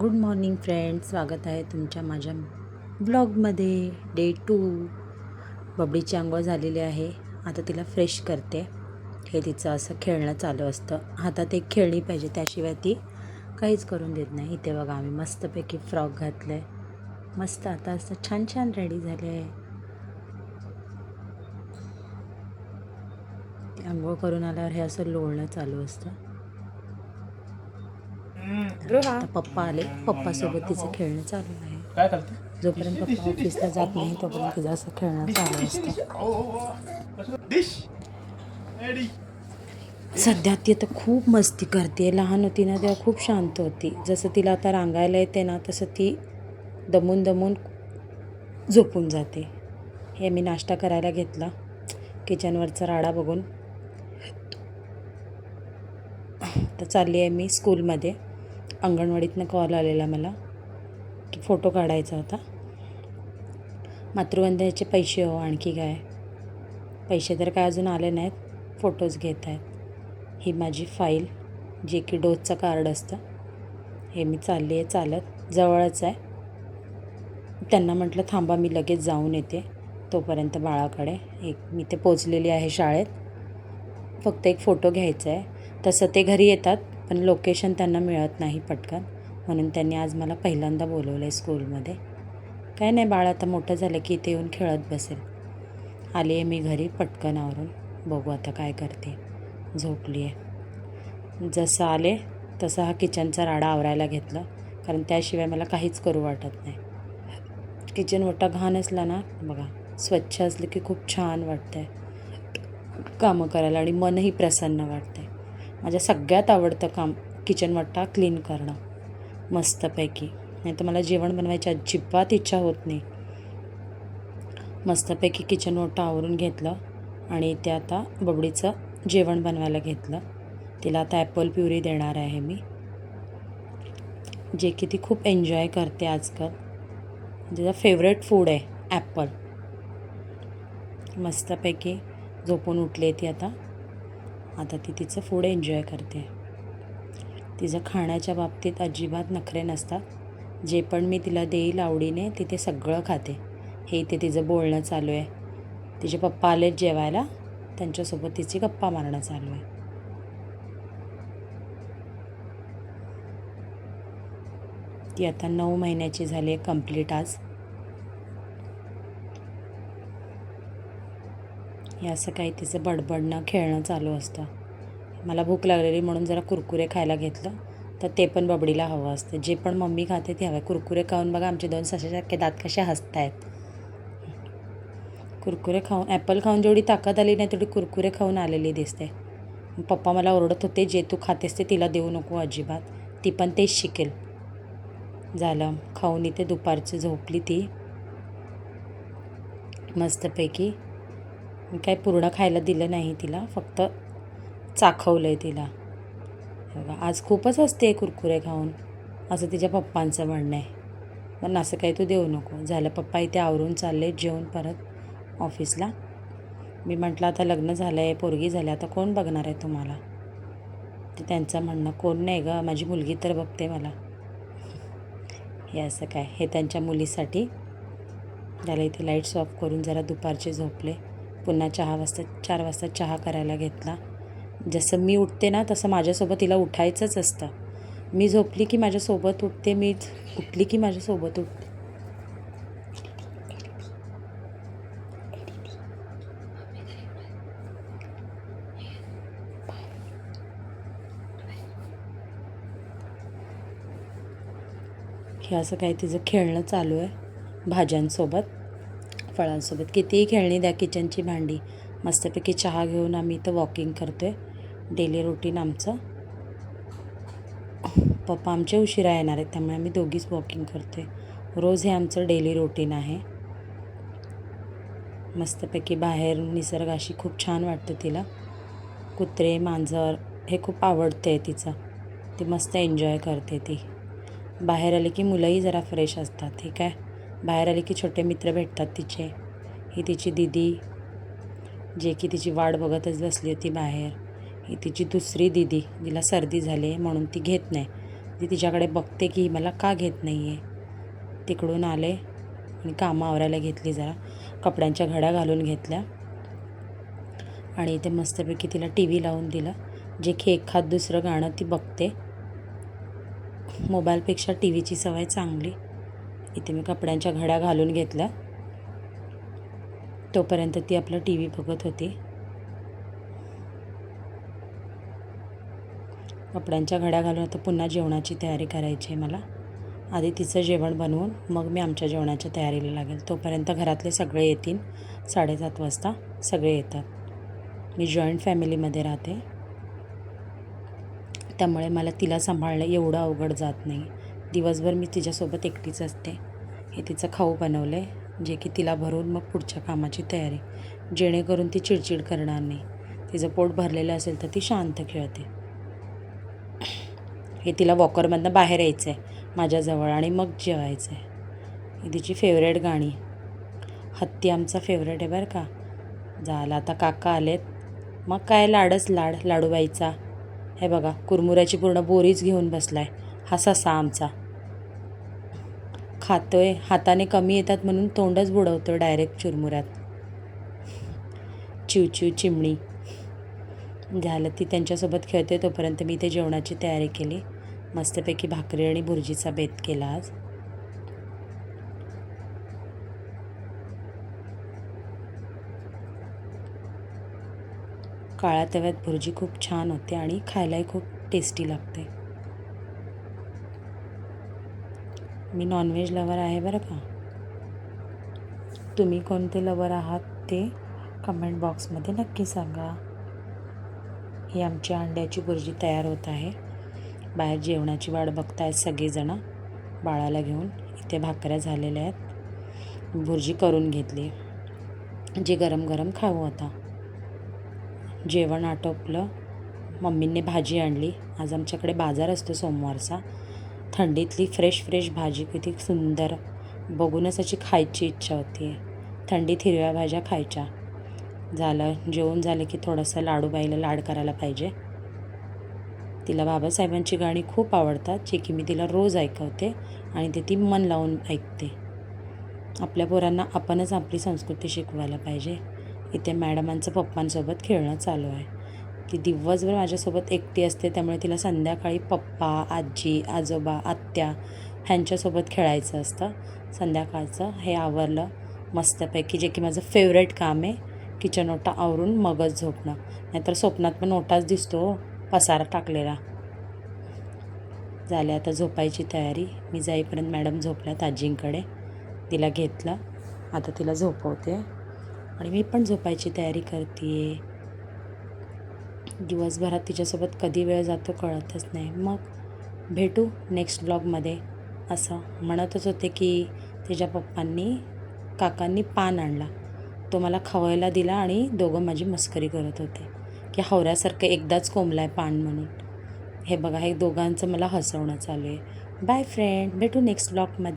Good morning friends स्वागत आहे तुमच्या माझ्या ब्लॉगमध्ये. डे टू बबडीची आंघोळ झालेली आहे. आता तिला फ्रेश करते. हे तिचं असं खेळणं चालू असतं. हातात एक खेळणी पाहिजे त्याशिवाय ती काहीच करून देत नाही. इथे बघा आम्ही मस्तपैकी फ्रॉक घातलं आहे मस्त आता असं छान छान रेडी झाले आहे आंघोळ करून आल्यावर हे असं लोळणं चालू असतं. आता पप्पा आले. पप्पासोबत तिचं खेळणं चालू आहे. काय करते? जोपर्यंत पप्पा ऑफिसला जात नाही तोपर्यंत तिचं असं खेळणं चालू असतं. सध्या ती आता खूप मस्ती करते. लहान होती ना तेव्हा खूप शांत होती. जसं तिला आता रांगायला येते ना तसं ती दमून दमून झोपून जाते. हे मी नाश्ता करायला घेतला. किचनवरचा राडा बघून. तर चालली आहे मी स्कूलमध्ये. अंगणवाडीतनं कॉल आलेला मला की फोटो काढायचा होता. मातृवंदनेचे पैसे हो आणखी काय? पैसे तर काय अजून आले नाहीत फोटोज घेत आहेत. ही माझी फाईल जे की डोसचं कार्ड असतं हे मी चालली आहे चालत जवळच आहे. त्यांना म्हटलं थांबा मी लगेच जाऊन येते. तोपर्यंत बाळाकडे एक मी ते पोचलेली आहे शाळेत. फक्त एक फोटो घ्यायचा आहे. तसं ते घरी येतात पण लोकेशन त्यांना मिळत नाही पटकन. म्हणून त्यांनी आज मला पहिल्यांदा बोलवलं आहे स्कूलमध्ये. काय नाही बाळ आता मोठं झालं की इथे येऊन खेळत बसेल. आली आहे मी घरी पटकन आवरून. बघू आता काय करते. झोपली आहे जसं आले तसं हा किचनचा राडा आवरायला घेतला. कारण त्याशिवाय मला काहीच करू वाटत नाही. किचन मोठा घाण असला ना बघा. स्वच्छ असलं की खूप छान वाटतं आहे कामं करायला आणि मनही प्रसन्न वाटतं आहे माझ्या सगळ्यात आवडतं काम किचन वट्टा क्लीन करणं. मस्तपैकी. नाही तर मला जेवण बनवायची अजिबात इच्छा होत नाही. मस्तपैकी किचन ओटा आवरून घेतलं आणि ते आता बबडीचं जेवण बनवायला घेतलं. तिला आता ॲपल प्युरी देणार आहे मी. जे की ती खूप एन्जॉय करते आजकाल. तिचा फेवरेट फूड आहे ॲपल मस्तपैकी झोपून उठली ती आता. आता ती तिचं फूड एन्जॉय करते. तिचं खाण्याच्या बाबतीत अजिबात नखरे नसतात. जे पण मी तिला देईल आवडीने ती ते सगळं खाते. हे इथे तिचं बोलणं चालू आहे. तिचे पप्पा आलेत जेवायला. त्यांच्यासोबत तिची गप्पा मारणं चालू आहे. ती आता नऊ महिन्याची झाली आहे कंप्लीट आज. हे असं काही तिचं बडबडणं खेळणं चालू असतं. मला भूक लागलेली म्हणून जरा कुरकुरे खायला घेतलं तर ते पण बबडीला हवं असतं. जे पण मम्मी खाते ते हवं. कुरकुरे खाऊन बघा आमचे दोन सशासारखे दात कसे हसत आहेत कुरकुरे खाऊन ॲपल खाऊन जेवढी ताकद आली नाही तेवढी कुरकुरे खाऊन आलेली दिसते. पप्पा मला ओरडत होते जे तू खातेस ते तिला देऊ नको अजिबात. ती पण तेच शिकेल. झालं. खाऊन इथे दुपारची झोपली ती. मस्तपैकी मी काय पूर्ण खायला दिलं नाही तिला फक्त चाखवलं आहे तिला बघा आज खूपच असते कुरकुरे खाऊन असं तिच्या पप्पांचं म्हणणं आहे. पण असं काही तू देऊ नको. झालं पप्पा इथे आवरून चालले जेवून परत ऑफिसला. मी म्हटलं आता लग्न झालं आहे पोरगी झाली आता कोण बघणार आहे तुम्हाला? ते त्यांचं म्हणणं कोण नाही गं माझी मुलगी तर बघते मला. हे असं काय? हे त्यांच्या मुलीसाठी. झालं इथे लाईट्स ऑफ करून जरा दुपारचे झोपले. पुन्हा चहा वाजता चार वाजता चहा करायला घेतला. जसं मी उठते ना तसं माझ्यासोबत तिला उठायचंच असतं. मी झोपली की माझ्यासोबत उठते मी उठली की माझ्यासोबत उठते. हे असं काही तिचं खेळणं चालू आहे भाज्यांसोबत. फळांसोबत. कितीही खेळणी द्या किचनची भांडी. मस्तपैकी चहा घेऊन आम्ही इथं वॉकिंग करतो आहे डेली रुटीन आमचं. पप्पा आमचे उशिरा येणार आहेत त्यामुळे आम्ही दोघीच वॉकिंग करतो आहे रोज हे आमचं डेली रुटीन आहे. मस्तपैकी बाहेर निसर्गाशी खूप छान वाटतं तिला. कुत्रे मांजर हे खूप आवडते आहे तिचं. ती मस्त एन्जॉय करते ती. बाहेर आले की मुलंही जरा फ्रेश असतात ठीक आहे? बाहेर आले की छोटे मित्र भेटतात तिचे. ही तिची दिदी जे की तिची वाट बघतच बसली होती बाहेर. ही तिची दुसरी दिदी जिला सर्दी झाली आहे म्हणून ती घेत नाही. ती तिच्याकडे बघते की मला का घेत नाही आहे तिकडून आले आणि कामं आवरायला घेतली जरा. कपड्यांच्या घड्या घालून घेतल्या आणि इथे मस्तपैकी तिला टी व्ही लावून दिला. जे की एखाद दुसरं गाणं ती बघते. मोबाईलपेक्षा टी व्हीची सवय चांगली. इथे मी कपड्यांच्या घड्या घालून घेतल्या. तोपर्यंत ती आपलं टी व्ही बघत होती. कपड्यांच्या घड्या घालून आता पुन्हा जेवणाची तयारी करायची आहे मला. आधी तिचं जेवण बनवून मग मी आमच्या जेवणाच्या तयारीला लागेल. तोपर्यंत घरातले सगळे येतील. साडेसात वाजता सगळे येतात. मी जॉईंट फॅमिलीमध्ये राहते. त्यामुळे मला तिला सांभाळणं एवढं अवघड जात नाही. दिवसभर मी तिच्यासोबत एकटीच असते. हे तिचं खाऊ बनवलं आहे जे की तिला भरून मग पुढच्या कामाची तयारी जेणेकरून ती चिडचिड करणार नाही. तिचं पोट भरलेलं असेल तर ती शांत खेळते. हे तिला वॉकरमधनं बाहेर यायचं आहे माझ्याजवळ आणि मग जेवायचं आहे ही तिची फेवरेट गाणी. हत्ती आमचा फेवरेट आहे बरं का. झालं आता काका आलेत. मग काय लाडच लाड लाडूबाईचा. हे बघा कुरमुऱ्याची पूर्ण बोरीच घेऊन बसला आहे हा ससा आमचा. खातोय हाताने कमी येतात म्हणून तोंडच बुडवतो डायरेक्ट चुरमुऱ्यात. चिव चिव चिमणी. झालं ती त्यांच्यासोबत खेळते तोपर्यंत मी ते जेवणाची तयारी केली. मस्तपैकी भाकरी आणि भुर्जीचा बेत केला आज. काळ्या तव्यात भुर्जी खूप छान होते आणि खायलाही खूप टेस्टी लागते. मी नॉनव्हेज लवर आहे बरं का? तुम्ही कोणते लवर आहात ते कमेंट बॉक्समध्ये नक्की सांगा. ही आमची अंड्याची भुर्जी तयार होत आहे. बाहेर जेवणाची वाट बघतायत सगळीजणं. बाळाला घेऊन इथे भाकऱ्या झालेल्या आहेत. भुर्जी करून घेतली. जे गरम गरम खाऊ आता. जेवण आटोपलं. मम्मीने भाजी आणली. आज आमच्याकडे बाजार असतो सोमवारचा. थंडीतली फ्रेश फ्रेश भाजी किती सुंदर. बघूनच अशी खायची इच्छा होती थंडीत हिरव्या भाज्या खायच्या. झालं जेवण झालं की थोडंसं लाडूबाईला लाड करायला पाहिजे. तिला बाबासाहेबांची गाणी खूप आवडतात जे की मी तिला रोज ऐकवते आणि ते ती मन लावून ऐकते. आपल्या पोरांना आपणच आपली संस्कृती शिकवायला पाहिजे. इथे मॅडमांचं पप्पांसोबत खेळणं चालू आहे. ती दिवसभर माझ्यासोबत एकटी असते त्यामुळे तिला संध्याकाळी पप्पा आजी आजोबा आत्या ह्यांच्यासोबत खेळायचं असतं. संध्याकाळचं हे आवरलं मस्तपैकी. जे की माझं फेवरेट काम आहे किचन ओटा आवरून मगच झोपणं. नाहीतर स्वप्नात पण ओटाच दिसतो हो, पसारा टाकलेला. झाले आता झोपायची तयारी. मी जाईपर्यंत मॅडम झोपल्यात आजींकडे. तिला घेतलं. आता तिला झोपवते. आणि मी पण झोपायची तयारी करते दिवसभरात तिच्यासोबत कधी वेळ जातो कळतच नाही. मग भेटू नेक्स्ट ब्लॉगमध्ये असं म्हणतच होते की तिच्या पप्पांनी काकांनी पान आणला. तो मला खवायला दिला आणि दोघं माझी मस्करी करत होते. की हवऱ्यासारखं एकदाच कोंबला आहे पान म्हणून. हे बघा हे दोघांचं मला हसवणं चालू आहे. बाय फ्रेंड भेटू नेक्स्ट ब्लॉगमध्ये